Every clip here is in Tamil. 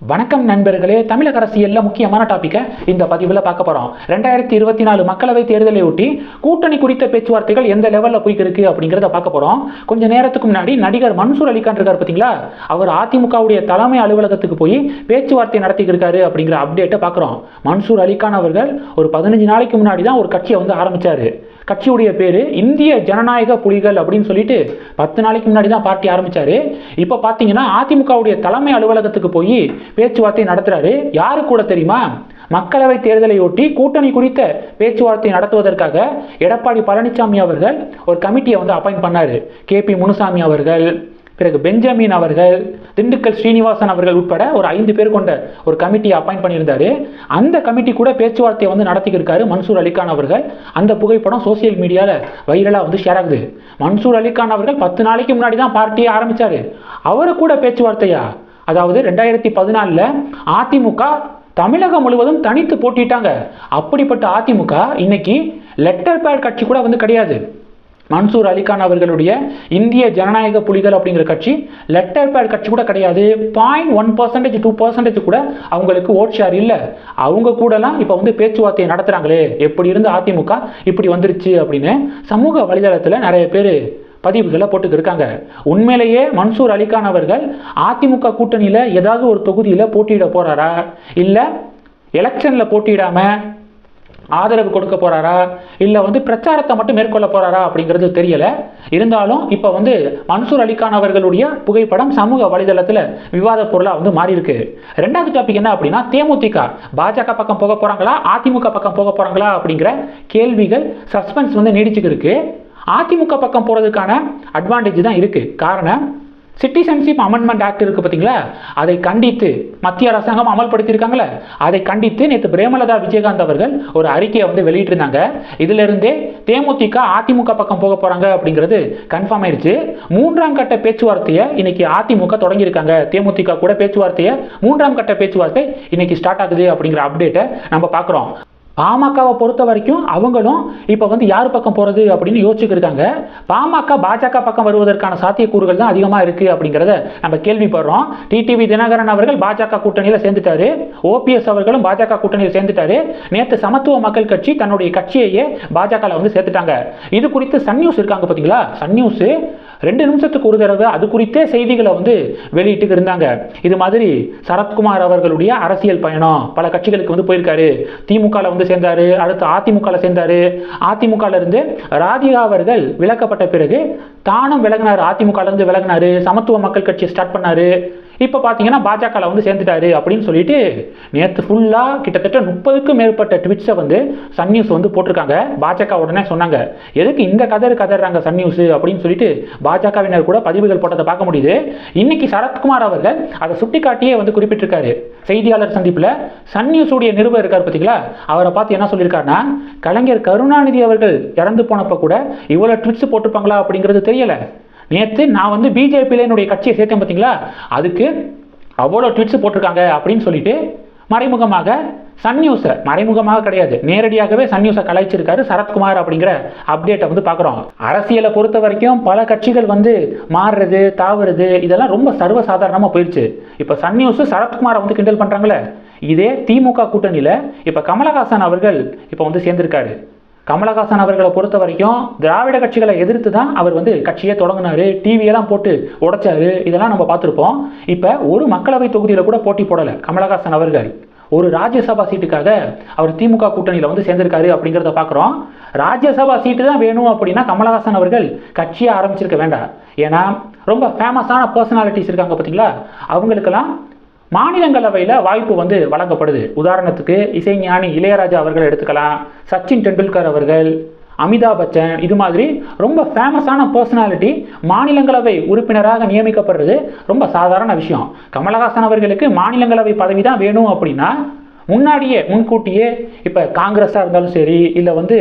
வணக்கம் நண்பர்களே தமிழக அரசியலில் முக்கியமான டாப்பிக்கை இந்த பதிவில் பார்க்க போகிறோம் ரெண்டாயிரத்தி இருபத்தி நாலு மக்களவை தேர்தலை ஒட்டி கூட்டணி குறித்த பேச்சுவார்த்தைகள் எந்த லெவலில் போய்க்கிருக்கு அப்படிங்கிறத பார்க்க போகிறோம் கொஞ்ச நேரத்துக்கு முன்னாடி நடிகர் மன்சூர் அலிகான் இருக்கார் பார்த்தீங்களா? அவர் அதிமுகவுடைய தலைமை அலுவலகத்துக்கு போய் பேச்சுவார்த்தை நடத்திக்கிருக்காரு அப்படிங்கிற அப்டேட்டை பார்க்குறோம். மன்சூர் அலிகான் அவர்கள் ஒரு பதினஞ்சு நாளைக்கு முன்னாடி தான் ஒரு கட்சியை வந்து ஆரம்பித்தார் கட்சியுடைய பேர் இந்திய ஜனநாயக புலிகள் அப்படின்னு சொல்லிட்டு பத்து நாளைக்கு முன்னாடி தான் பார்ட்டி ஆரம்பித்தார் இப்போ பார்த்தீங்கன்னா அதிமுகவுடைய தலைமை அலுவலகத்துக்கு போய் பேச்சுவார்த்தை நடத்துகிறாரு யாரு கூட தெரியுமா? மக்களவை தேர்தலையொட்டி கூட்டணி குறித்த பேச்சுவார்த்தை நடத்துவதற்காக எடப்பாடி பழனிசாமி அவர்கள் ஒரு கமிட்டியை வந்து அப்பாயிண்ட் பண்ணாரு. கே பி முனுசாமி அவர்கள் பிறகு பெஞ்சமின் அவர்கள் திண்டுக்கல் ஸ்ரீனிவாசன் அவர்கள் உட்பட ஒரு ஐந்து பேர் கொண்ட ஒரு கமிட்டியை அப்பாயிண்ட் பண்ணியிருந்தாரு. அந்த கமிட்டி கூட பேச்சுவார்த்தையை வந்து நடத்திக்கிருக்காரு மன்சூர் அலிகான் அவர்கள். அந்த புகைப்படம் சோசியல் மீடியாவில் வைரலாக வந்து ஷேர் ஆகுது. மன்சூர் அலிகான் அவர்கள் பத்து நாளைக்கு முன்னாடி தான் பார்ட்டியை ஆரம்பிச்சாரு. அவரு கூட பேச்சுவார்த்தையா? அதாவது ரெண்டாயிரத்தி பதினாலில் அதிமுக தமிழகம் முழுவதும் தனித்து போட்டிட்டாங்க. அப்படிப்பட்ட அதிமுக இன்னைக்கு லெட்டர் பேட் கட்சி கூட வந்து கிடையாது. மன்சூர் அலிகான் அவர்களுடைய இந்திய ஜனநாயக புலிகள் அப்படிங்கிற கட்சி லெட்டர் பேட் கட்சி கூட கிடையாது. Point one percentage two percentage கூட அவங்களுக்கு ஓட் ஷேர் இல்லை. அவங்க கூடலாம் இப்போ வந்து பேச்சுவார்த்தையை நடத்துகிறாங்களே எப்படி இருந்து அதிமுக இப்படி வந்துருச்சு அப்படின்னு சமூக வலைதளத்தில் நிறைய பேர் பதிவுகளை போட்டுக்கு இருக்காங்க. உண்மையிலேயே மன்சூர் அலிகான் அவர்கள் அதிமுக கூட்டணியில் ஏதாவது ஒரு தொகுதியில் போட்டியிட போகிறாரா இல்லை எலெக்ஷனில் போட்டியிடாமல் ஆதரவு கொடுக்க போறாரா? இல்லை வந்து பிரச்சாரத்தை மட்டும் மேற்கொள்ள போறாரா அப்படிங்கிறது தெரியல. இருந்தாலும் இப்போ வந்து மன்சூர் அலிகான் அவர்களுடைய புகைப்படம் சமூக வலைதளத்தில் விவாத பொருளாக வந்து மாறி இருக்கு ரெண்டாவது டாபிக் என்ன அப்படின்னா தேமுதிக பாஜக பக்கம் போக போறாங்களா? அதிமுக பக்கம் போக போறாங்களா? அப்படிங்கிற கேள்விகள் சஸ்பென்ஸ் வந்து நீடிச்சுக்கு இருக்கு அதிமுக பக்கம் போகிறதுக்கான அட்வான்டேஜ் தான் இருக்குது காரணம் சிட்டிசன்ஷிப் அமெண்ட்மெண்ட் ஆக்ட் இருக்குது பார்த்தீங்களா? அதை கண்டித்து மத்திய அரசாங்கம் அமல்படுத்தியிருக்காங்களே? அதை கண்டித்து நேற்று பிரேமலதா விஜயகாந்த் அவர்கள் ஒரு அறிக்கையை வந்து வெளியிட்டிருந்தாங்க. இதிலிருந்தே தேமுதிக அதிமுக பக்கம் போக போகிறாங்க அப்படிங்கிறது கன்ஃபார்ம் ஆயிடுச்சு மூன்றாம் கட்ட பேச்சுவார்த்தையை இன்னைக்கு அதிமுக தொடங்கியிருக்காங்க. தேமுதிக கூட பேச்சுவார்த்தையை மூன்றாம் கட்ட பேச்சுவார்த்தை இன்னைக்கு ஸ்டார்ட் ஆகுது அப்படிங்கிற அப்டேட்டை நம்ம பார்க்குறோம். பாமகவை பொறுத்த வரைக்கும் அவங்களும் இப்போ வந்து யார் பக்கம் போகிறது அப்படின்னு யோசிச்சுக்கிருக்காங்க பாமக பாஜக பக்கம் வருவதற்கான சாத்தியக்கூறுகள் தான் அதிகமாக இருக்குது அப்படிங்கிறத நம்ம கேள்விப்படுறோம். டிடிவி தினகரன் அவர்கள் பாஜக கூட்டணியில் சேர்ந்துட்டாரு. ஓபிஎஸ் அவர்களும் பாஜக கூட்டணியில் சேர்ந்துட்டாரு. நேற்று சமத்துவ மக்கள் கட்சி தன்னுடைய கட்சியையே பாஜகவில் வந்து சேர்த்துட்டாங்க. இது குறித்து சன் நியூஸ் இருக்காங்க பார்த்தீங்களா சன் நியூஸ் ரெண்டு நிமிஷத்துக்கு ஒரு தடவை அது குறித்தே செய்திகளை வந்து வெளியிட்டு இருந்தாங்க. இது மாதிரி சரத்குமார் அவர்களுடைய அரசியல் பயணம். பல கட்சிகளுக்கு வந்து போயிருக்காரு. திமுகவில் வந்து சேர்ந்தாரு. அடுத்து அதிமுகவில் சேர்ந்தாரு. அதிமுகல இருந்து ராதிகா அவர்கள் விலக்கப்பட்ட பிறகு தானும் விலகினார் அதிமுகலேருந்து விலகினாரு சமத்துவ மக்கள் கட்சி ஸ்டார்ட் பண்ணாரு. இப்போ பார்த்தீங்கன்னா பாஜகவில் வந்து சேர்ந்துட்டாரு அப்படின்னு சொல்லிட்டு நேற்று ஃபுல்லாக கிட்டத்தட்ட முப்பதுக்கும் மேற்பட்ட ட்விட்ஸை வந்து சன் நியூஸ் வந்து போட்டிருக்காங்க. பாஜக உடனே சொன்னாங்க எதுக்கு இந்த கதறு கதறாங்க சன் நியூஸ் அப்படின்னு சொல்லிட்டு பாஜகவினர் கூட பதிவுகள் போட்டதை பார்க்க முடியுது. இன்னைக்கு சரத்குமார் அவர்கள் அதை சுட்டிக்காட்டியே வந்து குறிப்பிட்டிருக்காரு. செய்தியாளர் சந்திப்பில் சன் நியூஸுடைய நிருபர் இருக்கார் பார்த்தீங்களா அவரை பார்த்து என்ன சொல்லியிருக்காருன்னா கலைஞர் கருணாநிதி அவர்கள் இறந்து போனப்போ கூட இவ்வளோ ட்விட்ஸ் போட்டிருப்பாங்களா? அப்படிங்கிறது தெரியலை. நேற்று நான் வந்து பிஜேபியில் என்னுடைய கட்சியை சேர்த்தேன் பார்த்தீங்களா அதுக்கு அவ்வளோ ட்விட்ஸ் போட்டிருக்காங்க அப்படின்னு சொல்லிட்டு மறைமுகமாக சன் நியூஸை மறைமுகமாக கிடையாது. நேரடியாகவே சன் நியூஸை கலாய்ச்சிருக்காரு சரத்குமார் அப்படிங்கிற அப்டேட்டை வந்து பார்க்குறோம் அரசியலை பொறுத்த வரைக்கும் பல கட்சிகள் வந்து மாறுறது தாவுறது இதெல்லாம் ரொம்ப சர்வசாதாரணமாக போயிடுச்சு இப்போ சன் நியூஸ் சரத்குமாரை வந்து கிண்டல் பண்ணுறாங்களே இதே திமுக கூட்டணியில் இப்போ கமலஹாசன் அவர்கள் இப்போ வந்து சேர்ந்திருக்காரு. கமலஹாசன் அவர்களை பொறுத்த வரைக்கும் திராவிட கட்சிகளை எதிர்த்து தான் அவர் வந்து கட்சியை தொடங்கினாரு டிவியெல்லாம் போட்டு உடைச்சாரு. இதெல்லாம் நம்ம பார்த்துருப்போம். இப்போ ஒரு மக்களவை தொகுதியில் கூட போட்டி போடலை கமலஹாசன் அவர்கள். ஒரு ராஜ்யசபா சீட்டுக்காக அவர் திமுக கூட்டணியில் வந்து சேர்ந்திருக்காரு அப்படிங்கிறத பார்க்குறோம் ராஜ்யசபா சீட்டு தான் வேணும் அப்படின்னா கமலஹாசன் அவர்கள் கட்சியை ஆரம்பிச்சிருக்க வேண்டாம். ஏன்னா ரொம்ப ஃபேமஸான பர்சனாலிட்டிஸ் இருக்காங்க பார்த்தீங்களா அவங்களுக்கெல்லாம் மாநிலங்களவையில் வாய்ப்பு வந்து வழங்கப்படுது. உதாரணத்துக்கு இசைஞானி இளையராஜா அவர்கள் எடுத்துக்கலாம் சச்சின் டெண்டுல்கர் அவர்கள் அமிதாப் பச்சன் இது மாதிரி ரொம்ப ஃபேமஸான பர்சனாலிட்டி மாநிலங்களவை உறுப்பினராக நியமிக்கப்படுறது ரொம்ப சாதாரண விஷயம். கமலஹாசன் அவர்களுக்கு மாநிலங்களவை பதவி தான் வேணும் அப்படின்னா முன்னாடியே முன்கூட்டியே இப்போ காங்கிரஸாக இருந்தாலும் சரி இல்லை வந்து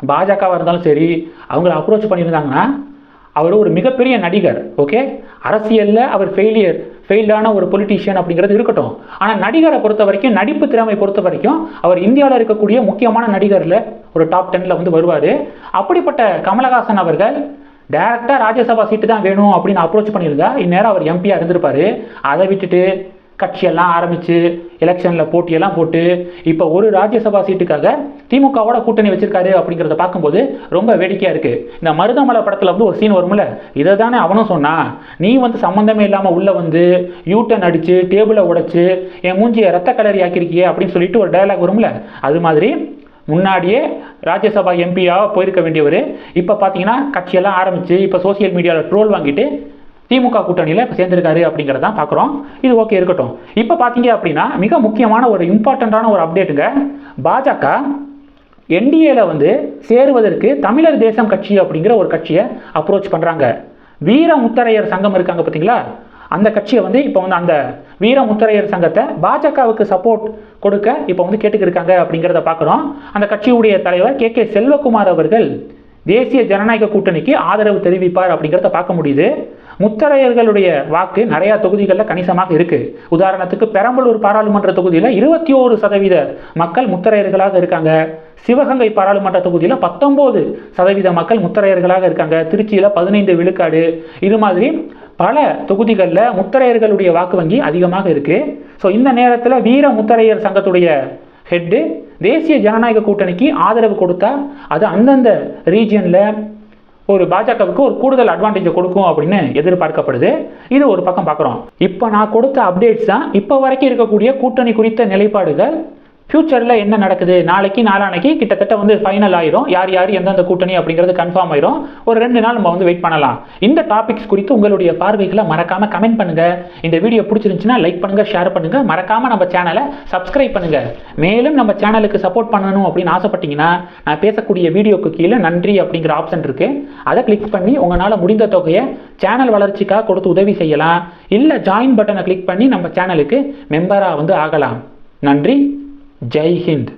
பாஜகவாக இருந்தாலும் சரி அவங்கள அப்ரோச் பண்ணியிருந்தாங்கன்னா அவர் ஒரு மிகப்பெரிய நடிகர் ஓகே அரசியலில் அவர் ஃபெயிலியர் ஃபெயில்டான ஒரு பொலிட்டீஷியன் அப்படிங்கிறது இருக்கட்டும். ஆனால் நடிகரை பொறுத்த வரைக்கும் நடிப்பு திறமை பொறுத்த வரைக்கும் அவர் இந்தியாவில் இருக்கக்கூடிய முக்கியமான நடிகரில் ஒரு டாப் டென்னில் வந்து வருவார். அப்படிப்பட்ட கமலஹாசன் அவர்கள் டேரெக்டாக ராஜ்யசபா சீட்டு தான் வேணும் அப்படின்னு அப்ரோச் பண்ணியிருந்தா இந்நேரம் அவர் எம்பியாக இருந்திருப்பார். அதை விட்டுட்டு கட்சியெல்லாம் ஆரம்பித்து எலெக்ஷனில் போட்டியெல்லாம் போட்டு இப்போ ஒரு ராஜ்யசபா சீட்டுக்காக திமுகவோட கூட்டணி வச்சிருக்காரு அப்படிங்கிறத பார்க்கும்போது ரொம்ப வேடிக்கையாக இருக்குது இந்த மருதமலை படத்தில் வந்து ஒரு சீன் வரும்ல? இதை தானே அவனும் சொன்னான் நீ வந்து சம்மந்தமே இல்லாமல் உள்ளே வந்து யூட்டன் அடித்து டேபிளை உடைச்சு என் மூஞ்சியை ரத்த கலரி ஆக்கியிருக்கியே அப்படின்னு சொல்லிட்டு ஒரு டயலாக் வரும்ல? அது மாதிரி முன்னாடியே ராஜ்யசபா எம்பியாக போயிருக்க வேண்டியவர் இப்போ பார்த்தீங்கன்னா கட்சியெல்லாம் ஆரம்பித்து இப்போ சோசியல் மீடியாவில் ட்ரோல் வாங்கிட்டு திமுக கூட்டணியில் இப்போ சேர்ந்திருக்காரு அப்படிங்கிறதான் பார்க்குறோம் இது ஓகே இருக்கட்டும். இப்போ பார்த்தீங்க அப்படின்னா மிக முக்கியமான ஒரு இம்பார்ட்டண்ட்டான ஒரு அப்டேட்டுங்க பாஜக என்டிஏல வந்து சேருவதற்கு தமிழர் தேசம் கட்சி அப்படிங்கிற ஒரு கட்சியை அப்ரோச் பண்ணுறாங்க வீர முத்தரையர் சங்கம் இருக்காங்க பார்த்தீங்களா அந்த கட்சியை வந்து இப்போ வந்து அந்த வீர முத்தரையர் சங்கத்தை பாஜகவுக்கு சப்போர்ட் கொடுக்க இப்போ வந்து கேட்டுக்கிருக்காங்க அப்படிங்கிறத பார்க்குறோம் அந்த கட்சியுடைய தலைவர் கே. கே. செல்வகுமார் அவர்கள் தேசிய ஜனநாயக கூட்டணிக்கு ஆதரவு தெரிவிப்பார் அப்படிங்கிறத பார்க்க முடியுது. முத்தரையர்களுடைய வாக்கு நிறைய தொகுதிகளில் கணிசமாக இருக்கு. உதாரணத்துக்கு பெரம்பலூர் பாராளுமன்ற தொகுதியில் இருபத்தி ஓரு சதவீத மக்கள் முத்தரையர்களாக இருக்காங்க. சிவகங்கை பாராளுமன்ற தொகுதியில் பத்தொம்போது சதவீத மக்கள் முத்தரையர்களாக இருக்காங்க. திருச்சியில் பதினைந்து விழுக்காடு. இது மாதிரி பல தொகுதிகளில் முத்தரையர்களுடைய வாக்கு வங்கி அதிகமாக இருக்கு. ஸோ இந்த நேரத்தில் வீர முத்தரையர் சங்கத்துடைய ஹெட்டு தேசிய ஜனநாயக கூட்டணிக்கு ஆதரவு கொடுத்தா அது அந்தந்த ரீஜியனில் ஒரு பாஜகவுக்கு ஒரு கூடுதல் அட்வான்டேஜை கொடுக்கும் அப்படின்னு எதிர்பார்க்கப்படுது. இது ஒரு பக்கம் பார்க்குறோம். இப்போ நான் கொடுத்த அப்டேட்ஸ் தான் இப்போ வரைக்கும் இருக்கக்கூடிய கூட்டணி குறித்த நிலைப்பாடுகள் ஃப்யூச்சரில் என்ன நடக்குது? நாளைக்கு நாளானைக்கு கிட்டத்தட்ட வந்து ஃபைனல் ஆயிரும். யார் யார் எந்தெந்த கூட்டணி அப்படிங்கிறது கன்ஃபார்ம் ஆயிரும். ஒரு ரெண்டு நாள் நம்ம வந்து வெயிட் பண்ணலாம். இந்த டாபிக்ஸ் குறித்து உங்களுடைய பார்வைகளை மறக்காம கமெண்ட் பண்ணுங்க. இந்த வீடியோ பிடிச்சிருந்துச்சுன்னா லைக் பண்ணுங்க ஷேர் பண்ணுங்க. மறக்காம நம்ம சேனலை சப்ஸ்கிரைப் பண்ணுங்க. மேலும் நம்ம சேனலுக்கு சப்போர்ட் பண்ணணும் அப்படின்னு ஆசைப்பட்டீங்கன்னா நான் பேசக்கூடிய வீடியோக்கு கீழே நன்றி அப்படிங்கிற ஆப்ஷன் இருக்கு. அதை கிளிக் பண்ணி உங்களால் முடிந்த தொகையை சேனல் வளர்ச்சிக்காக கொடுத்து உதவி செய்யலாம். இல்லை ஜாயின் பட்டனை கிளிக் பண்ணி நம்ம சேனலுக்கு மெம்பராக வந்து ஆகலாம். நன்றி. ಜೈ ಹಿಂದ್